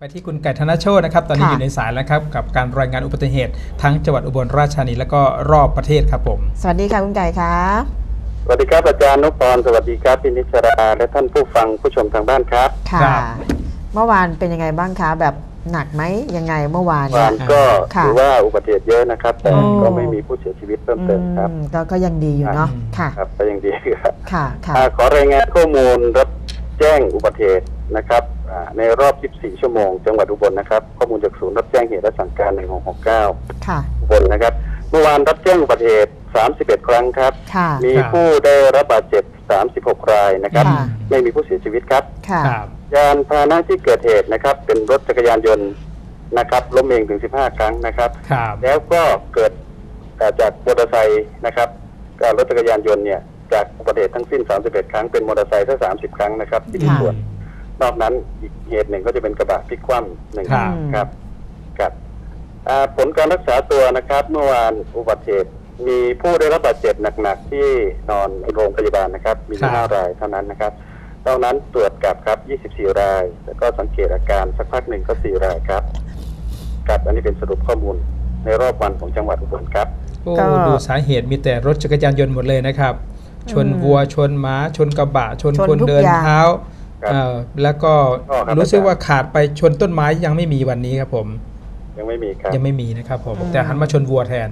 ไปที่คุณไก่ธนโชตนะครับ ตอนนี้ค่ะอยู่ในสายแล้วครับ กับการรายงานอุบัติเหตุ ทั้งจังหวัดอุบลราชธานีแล้วก็รอบประเทศครับผม สวัสดีค่ะคุณไก่คะสวัสดีครับอาจารย์นุพรสวัสดีครับพินิชราและท่านผู้ฟังผู้ชมทางบ้านครับค่ะครับเมื่อวานเป็นยังไงบ้างคะแบบหนักไหมยังไงเมื่อวานวานก็ค่ะถือว่าอุบัติเหตุเยอะนะครับ แต่โอ้ก็ไม่มีผู้เสียชีวิตเพิ่มเติมครับอืมก็ก็ยังดีอยู่เนาะอืมค่ะครับก็ยังดีครับค่ะค่ะอ่าขอรายงานข้อมูลรับแจ้งอุบัติเหตุนะครับอ่า ในรอบ24ชั่วโมง จังหวัดอุบลนะครับ ข้อมูลจากศูนย์รับแจ้งเหตุและสั่งการ 1669ค่ะอุบลนะครับ เมื่อวานรับแจ้งอุบัติเหตุ 31 ครั้งครับค่ะมีครับผู้ได้รับบาดเจ็บ 36 รายนะครับค่ะไม่มีผู้เสียชีวิตครับค่ะครับ ยานพาหนะที่เกิดเหตุนะครับ เป็นรถจักรยานยนต์นะครับ ล้มเองถึง 15 ครั้งนะครับครับแล้วก็เกิดเอ่อจากมอเตอร์ไซค์นะครับกับรถจักรยานยนต์เนี่ย จากอุบัติเหตุทั้งสิ้น 31 ครั้ง เป็นมอเตอร์ไซค์ทั้ง30 ครั้งนะครับที่มีค่ะส่วน นอกนั้นอีกเหตุหนึ่งก็จะเป็นกระบะพลิกคว่ำหนึ่งครับ ครับครับอ่าผลการรักษาตัวนะครับ เมื่อวานอุบัติเหตุมีผู้ได้รับบาดเจ็บหนักๆที่นอนโรงพยาบาลนะครับ มีครับห้ารายเท่านั้นนะครับนอกนั้นตรวจกลับครับ 24 ราย แล้วก็สังเกตอาการสักพักหนึ่งก็ 4 รายครับครับอันนี้เป็นสรุปข้อมูลในรอบวันของจังหวัดอุบลครับโอ้ก็ดูสาเหตุมีแต่รถจักรยานยนต์หมดเลยนะครับ ชนอืมวัวชนม้า ชนกระบะชนชนคนทุกเดินอย่างเท้าครับเอ่อ แล้วก็อ๋อครับรู้สึกอาจารย์ว่าขาดไปชนต้นไม้ยังไม่มีวันนี้ครับผม ยังไม่มีครับยังไม่มีนะครับผมอืมแต่หันมาชนวัวแทน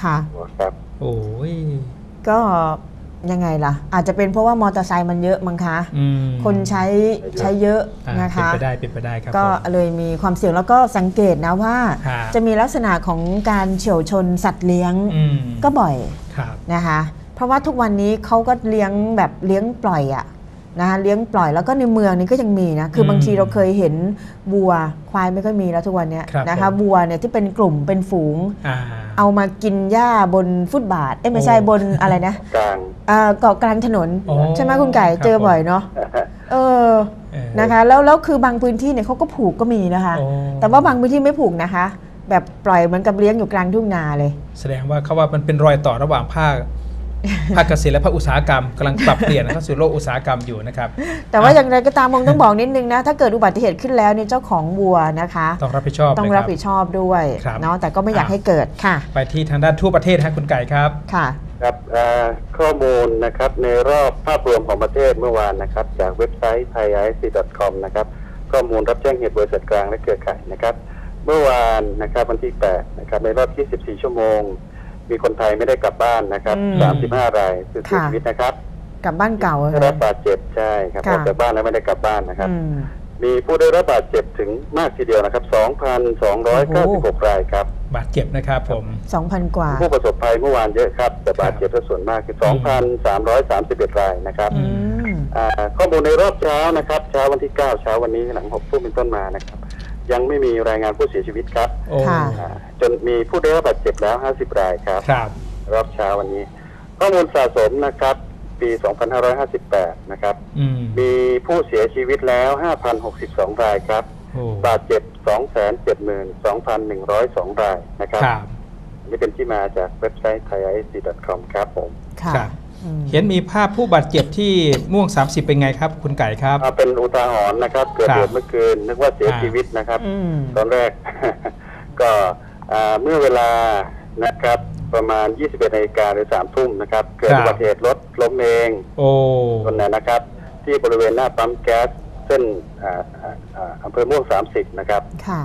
ค่ะครับโอ้ยก็ยังไงล่ะ อาจจะเป็นเพราะว่ามอเตอร์ไซค์มันเยอะมั้งคะอืมคนใช้ใช้เยอะอ่านะคะเป็นไปได้เป็นไปได้ครับก็ผมเลยมีความเสี่ยงแล้วก็สังเกตนะว่าฮะจะมีลักษณะของการเฉียวชนสัตว์เลี้ยงอืมก็บ่อยครับนะคะ เพราะว่าทุกวันนี้เขาก็เลี้ยงแบบเลี้ยงปล่อยอะ นะคะเลี้ยงปล่อยแล้วก็ในเมืองนี้ก็ยังมีนะคืออมบางทีเราเคยเห็นวัวควายไม่ค่อยมีแล้วทุกวันเนี้ยครับนะคะผมวัวเนี่ยที่เป็นกลุ่มเป็นฝูงอ่าเอามากินหญ้าบนฟุตบาทเอ้ยไม่ใช่โอ้บนอะไรนะกลางเอ่อเกาะกลางถนนโอ้ใช่ไหมคุณไก่ครับเจอผมบ่อยเนาะเออเออนะคะแล้วแล้วคือบางพื้นที่เนี่ยเขาก็ผูกก็มีนะคะโอ้แต่ว่าบางพื้นที่ไม่ผูกนะคะ แบบปล่อยเหมือนกับเลี้ยงอยู่กลางทุ่งนาเลย แสดงว่าเขาว่ามันเป็นรอยต่อระหว่างภาค ภาคเกษตรและภาคอุตสาหกรรมกำลังปรับเปลี่ยนเข้าสู่โลกอุตสาหกรรมอยู่นะครับ แต่ว่าอย่างไรก็ตามมงต้องบอกนิดนึงนะ ถ้าเกิดอุบัติเหตุขึ้นแล้วเนี่ยเจ้าของวัวนะคะ ต้องรับผิดชอบต้องนะครัรับบผิดชอบด้วยครับเนาะแต่ก็ไม่อยากอะให้เกิดค่ะ ไปที่ทางด้านทั่วประเทศฮะคุณไก่ครับค่ะครับอ่าข้อมูลนะครับในรอบภาพรวมของประเทศเมื่อวานนะครับ จากเว็บไซต์ thaiic.com นะครับข้อมูลรับแจ้งเหตุบริษัทกลางและเครือข่ายนะครับ เมื่อวานนะครับวันที่ 8 นะครับในรอบ 24 ชั่วโมง มีคนไทยไม่ได้กลับบ้านนะครับอืม35รายคือเสียค่ะ ชีวิตนะครับกลับบ้านเก่าได้เลรัยบบาดเจ็บใช่ครับค่ะ ออกจากบ้านแล้วไม่ได้กลับบ้านนะครับ อืม มีผู้ได้รับบาดเจ็บถึงมากทีเดียวนะครับ 2,296 รายครับ บาดเจ็บนะครับผม2,000กว่า ผู้ประสบภัยเมื่อวานเยอะครับ แต่บาดเจ็บส่วนมากคือ 2,331 รายนะครับอืม อ่าข้อมูลในรอบเช้านะครับ เช้าวันที่ 9 เช้าวันนี้หลัง6ทุ่มเป็นต้นมานะครับ ยังไม่มีรายงานผู้เสียชีวิตครับโอ้ค่ะ อ่าจนมีผู้ได้รับบาดเจ็บแล้ว 50 รายครับ ครับรอบเช้าวันนี้ ข้อมูลสะสมนะครับ ปี 2558 นะครับ อืมมีผู้เสียชีวิตแล้ว 5,062 รายครับ โอ้บาดเจ็บ 272,102 รายนะครับครับนี่เป็นที่มาจากเว็บไซต์ thaiic.com ครับผม ค่ะ ครับอืม เห็นมีภาพผู้บาดเจ็บที่ม่วง 30 เป็นไงครับ คุณไก่ครับเอาเป็นอุทาหรณ์นะครับเกิดเหตุเมื่อคืนนึกว่าเสียอ่าชีวิตนะครับ อืม ตอนแรก ก็อ่าเมื่อเวลานะครับ ประมาณ 21นาฬิกาหรือ3ทุ่มนะครับ เกิดอุบัติเหตุรถล้มเองโอ้คนนั้นนะครับ ที่บริเวณหน้าปั๊มแก๊สเส้นอ่าอ่าอ่าอำเภอม่วง 30 นะครับค่ะ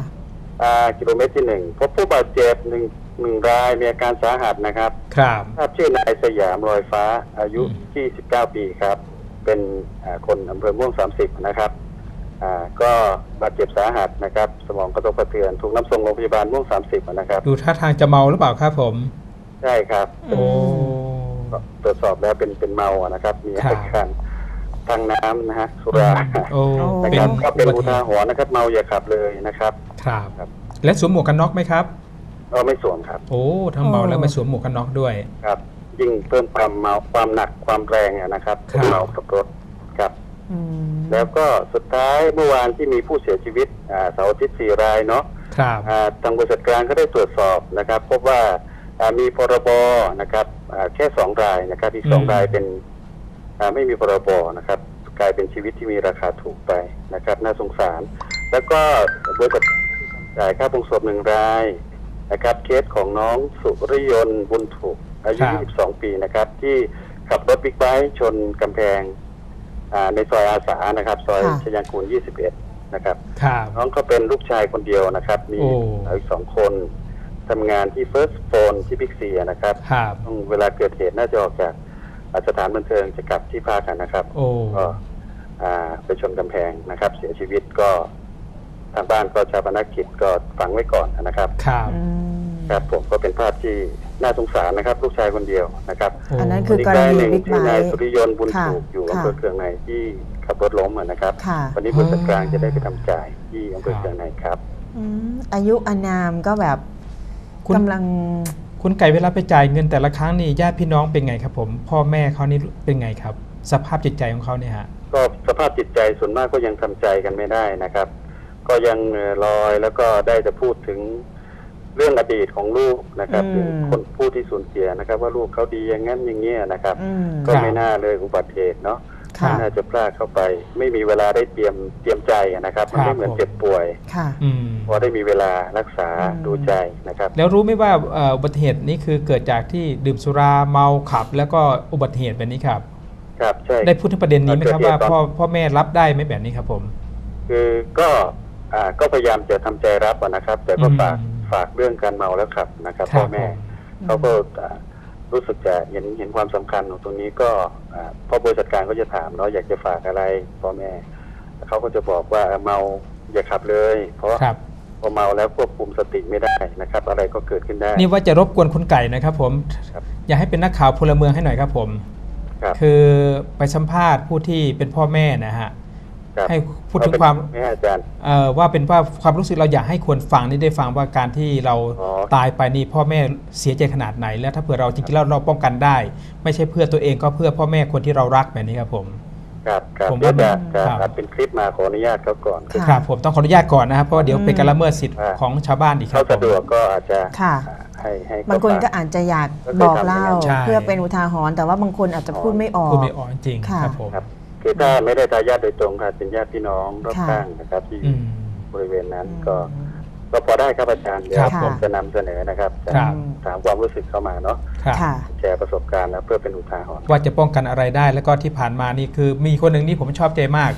อ่ากิโลเมตรที่หนึ่งพบผู้บาดเจ็บ หนึ่งหนึ่งรายมีอาการสาหัสนะครับครับทราบชื่อนายสยามลอยฟ้าอายุอืม29 ปีครับ เป็นอ่าคนอำเภอม่วง 30 นะครับอ่าก็บาดเจ็บสาหัสนะครับ สมองกระทบกระเทือนถูกนำส่งโรงพยาบาลม่วง 30 นะครับ ดูท่าทางจะเมาหรือเปล่าครับผม ใช่ครับอืมโอ้ก็ตรวจสอบแล้วเป็นเป็นเมาอะนะครับ มีครับอาการทางน้ำนะฮะสุราโอ้โอ้นะเป็คนรับก็เป็นอุอุบัติเหทาตุหรณ์นะครับ เมาอย่าขับเลยนะครับ ครับครับและสวมหมวกกันน็อกไหมครับ ก็ไม่สวมครับ โอ้ทั้งเมาแล้วไม่สวมหมวกกันน็อกด้วย ครับ ยิ่งเพิ่มความเมาความหนักความแรงอะนะครับครับเมากับรถครับอืมแล้วก็สุดท้ายเมื่อวานที่มีผู้เสียชีวิตอ่าเสาร์อาทิตย์สี่รายเนาะครับอ่าทางบริษัทกลางก็ได้ตรวจสอบนะครับ พบว่าอ่ามีพรบนะครับอ่าแค่สองรายนะครับอีกสองอืมรายเป็นอ่าไม่มีพรบนะครับ กลายเป็นชีวิตที่มีราคาถูกไปนะครับ น่าสงสาร แล้วก็บริษัทจ่ายค่าปรุงศพหนึ่งราย นะครับเคสของน้องสุริยนต์บุญถูกอายุ 22 ปีนะครับ ที่ขับรถบิ๊กไบค์ชนกำแพงอ่าในซอยอาสานะครับ ซอยค่ะชยางกูล 21 นะครับครับน้องก็เป็นลูกชายคนเดียวนะครับ มีโอ้สาวอีกสองคนทำงานที่ First Phone ที่บิ๊กซีนะครับครับต้องเวลาเกิดเหตุน่าจะออกจากอ่าสถานบันเทิงจะกลับที่พักกันนะครับโอ้ก็อ่าไปชนกำแพงนะครับ เสียชีวิตก็ ทางบ้านก็ชาปนกิจก็ฝังไว้ก่อนนะครับ ครับ อืมครับผมก็เป็นภาพที่น่าสงสารนะครับ ลูกชายคนเดียวนะครับโอ้อันนั้นคืออีกรรายณีหนึ่งบิ๊กไบที่นายค์ สุริยนต์บุญค่ะถูกอยู่ค่ะ อำเภอเคืองในที่ขับรถล้มอะนะครับ ค่ะวันนี้บริษัทกลางจะได้ไปทำจ่ายที่อำเภอเคืองในครับ อืมอายุอานามก็แบบคุณ กำลัง คุณไก่เวลาไปจ่ายเงินแต่ละครั้งนี่ญาติพี่น้องเป็นไงครับผม พ่อแม่เขานี่เป็นไงครับ สภาพจิตใจของเขาเนี่ยฮะ ก็สภาพจิตใจส่วนมากก็ยังทำใจกันไม่ได้นะครับ ก็ยังเอ่อลอยแล้วก็ได้จะพูดถึงเรื่องอดีตของลูกนะครับอืมถึงคนผู้ที่สูญเสียนะครับ ว่าลูกเขาดีอย่างนั้นอย่างเงี้ยนะครับอืมก็ครับไม่น่าเลยอุบัติเหตุเนาะค่ะไม่น่าจะพลาดเข้าไป ไม่มีเวลาได้เตรียมเตรียมใจนะครับมันครัไม่บเหมือนผมเจ็บป่วยค่ะอืมพอได้มีเวลารักษาอืมดูใจนะครับ แล้วรู้ไหมว่าเอ่ออุบัติเหตุนี้คือเกิดจากที่ดื่มสุราเมาขับ แล้วก็อุบัติเหตุแบบนี้ครับครับใช่ได้พูดถึงประเด็นนี้ไหมครับเกิดเหว่าตุตอนพ่อพ่อแม่รับได้ไหมแบบนี้ครับผม คือก็ อ่าก็พยายามจะทำใจรับอะนะครับ แต่ก็อืมฝากฝากเรื่องการเมาแล้วขับนะครับครัพ่อบแม่ผมเขาก็อ่ารู้สึกจะเห็นเห็นความสำคัญของตรงนี้ก็อ่าพ่อบริษัทการก็จะถามเนาะอยากจะฝากอะไรพ่อแม่เขาก็จะบอกว่าเมาอย่าขับเลย เพราะครับ พอเมาแล้วควบคุมสติไม่ได้นะครับ อะไรก็เกิดขึ้นได้ นี่ว่าจะรบกวนคุณไก่นะครับผม ครับอยากให้เป็นนักข่าวพลเมืองให้หน่อยครับผม ครับ คือไปสัมภาษณ์ผู้ที่เป็นพ่อแม่นะฮะครับ ให้พูดถึงความเอเป็นไหมอาจารย์เอ่อว่าเป็นว่าความรู้สึกเราอยากให้คนฟังนี่ได้ฟังว่าการที่เราอ๋อตายไปนี่พ่อแม่เสียใจขนาดไหน แล้วถ้าเผื่อเราจริงๆแล้วเราป้องกันได้ ไม่ใช่เพื่อตัวเองก็เพื่อพ่อแม่คนที่เรารักแบบนี้ครับผมครับครับผมเดี๋ยวว่าจะมันจะครับอัดเป็นคลิปมาขออนุญาตเขาก่อนค่ะครับผมต้องขออนุญาตก่อนนะครับเพราะว่าเดี๋ยวเป็นการละเมิดสิทธิ์อ่าของชาวบ้านอีกครัเขาบผมสะดวกก็อาจจะค่ะให้ให้เขบางคนก็ฟัอาจจะอยากก็เคยบอกทำเล่าใช่เพื่อเป็นอุทาหรณ์แต่ว่าบางคนอาจจะพูดไม่ออกพูดไม่ออกจริงๆค่ะครับผม คือถ้าไม่ได้ทายาทโดยตรงค่ะเป็นญาติพี่น้องรอบข้างนะครับ ที่อืม บริเวณนั้นก็ ก็พอได้ครับอาจารย์เดี๋ยวรับผมจะนำเสนอนะครับจะครับ ถามความรู้สึกเข้ามาเนาะครับ ค่ะ แชร์ประสบการณ์แล้วเพื่อเป็นอุทาหรณ์ ว่าจะป้องกันอะไรได้แล้วก็ที่ผ่านมานี่คือมีคนหนึ่งที่ผมชอบใจมาก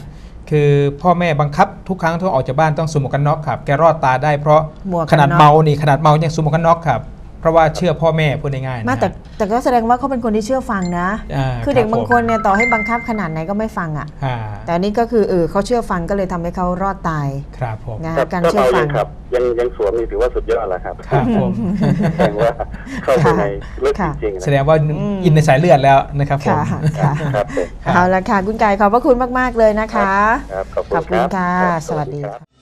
คือพ่อแม่บังคับทุกครั้งที่ออกจากบ้านต้องสวมหมวกกันน็อกครับแกรอดตาได้เพราะหมวกกันน็อก ขนาดเมานี่ขนาดเมายังสวมหมวกกันน็อกครับ เพราะว่าเชื่อพ่อแม่พูดง่ายๆนะมาแต่แต่ก็แสดงว่าเขาเป็นคนที่เชื่อฟังนะาคือเด็กรับางคนเนี่ยต่อให้บังคับขนาดไหนก็ไม่ฟังอะ อ่าแต่อันนี้ก็คือเออเขาเชื่อฟังก็เลยทำให้เขารอดตายครับผมนะครับการถ้าเชื่อเมาฟัยังงขับ ยังยังสวมนี่ถือว่าสุดยอดแล้วครับครับผม แสดงว่าเข้าไปในลึกจริงๆนะแสดงว่าอืมอินในสายเลือดแล้วนะครับผม ค่ะครับครับผมครับ เอาละค่ะคุณไก่ขอบพระคุณมาก ๆ เลยนะคะ ครับขอบขอบคุคุณณค่ะ รับสวัสดีรับ ค่ะ